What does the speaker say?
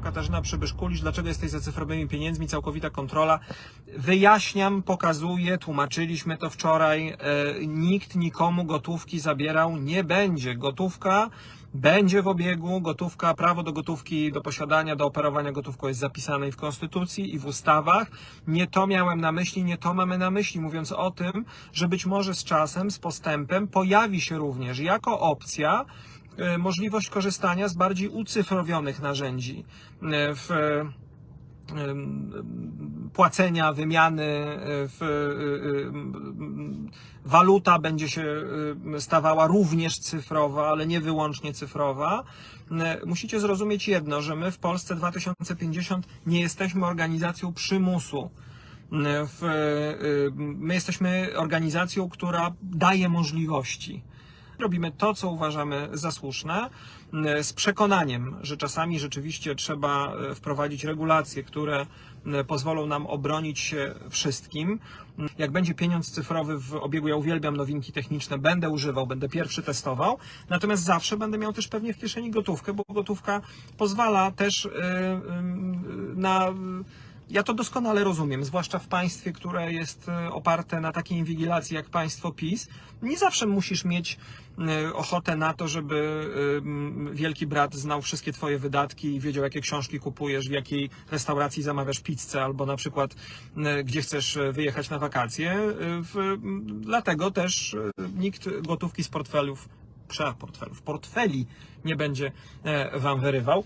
Katarzyna Przybysz-Kulisz, dlaczego jesteś za cyfrowymi pieniędzmi, całkowita kontrola. Wyjaśniam, pokazuję, tłumaczyliśmy to wczoraj. E, nikt nikomu gotówki zabierał nie będzie. Gotówka będzie w obiegu, gotówka, prawo do gotówki, do posiadania, do operowania gotówką jest zapisane i w Konstytucji, i w ustawach. Nie to miałem na myśli, nie to mamy na myśli, mówiąc o tym, że być może z czasem, z postępem pojawi się również jako opcja możliwość korzystania z bardziej ucyfrowionych narzędzi e, w em, płacenia, wymiany, e, e, waluta będzie się stawała również cyfrowa, ale nie wyłącznie cyfrowa. E, Musicie zrozumieć jedno, że my w Polsce 2050 nie jesteśmy organizacją przymusu. E, e, my jesteśmy organizacją, która daje możliwości. Robimy to, co uważamy za słuszne, m, z przekonaniem, że czasami rzeczywiście trzeba e, wprowadzić regulacje, które m, pozwolą nam obronić się wszystkim. M, Jak będzie pieniądz cyfrowy w obiegu, ja uwielbiam nowinki techniczne, będę używał, będę pierwszy testował, natomiast zawsze będę miał też pewnie w kieszeni gotówkę, bo gotówka pozwala też e, na ja to doskonale rozumiem, zwłaszcza w państwie, które jest e, oparte na takiej inwigilacji jak państwo PiS. Nie zawsze musisz mieć e, ochotę na to, żeby e, wielki brat znał wszystkie twoje wydatki i wiedział, jakie książki kupujesz, w jakiej restauracji zamawiasz pizzę, albo na przykład gdzie chcesz wyjechać na wakacje. Dlatego też nikt gotówki z portfelów, portfelów, portfeli nie będzie wam wyrywał.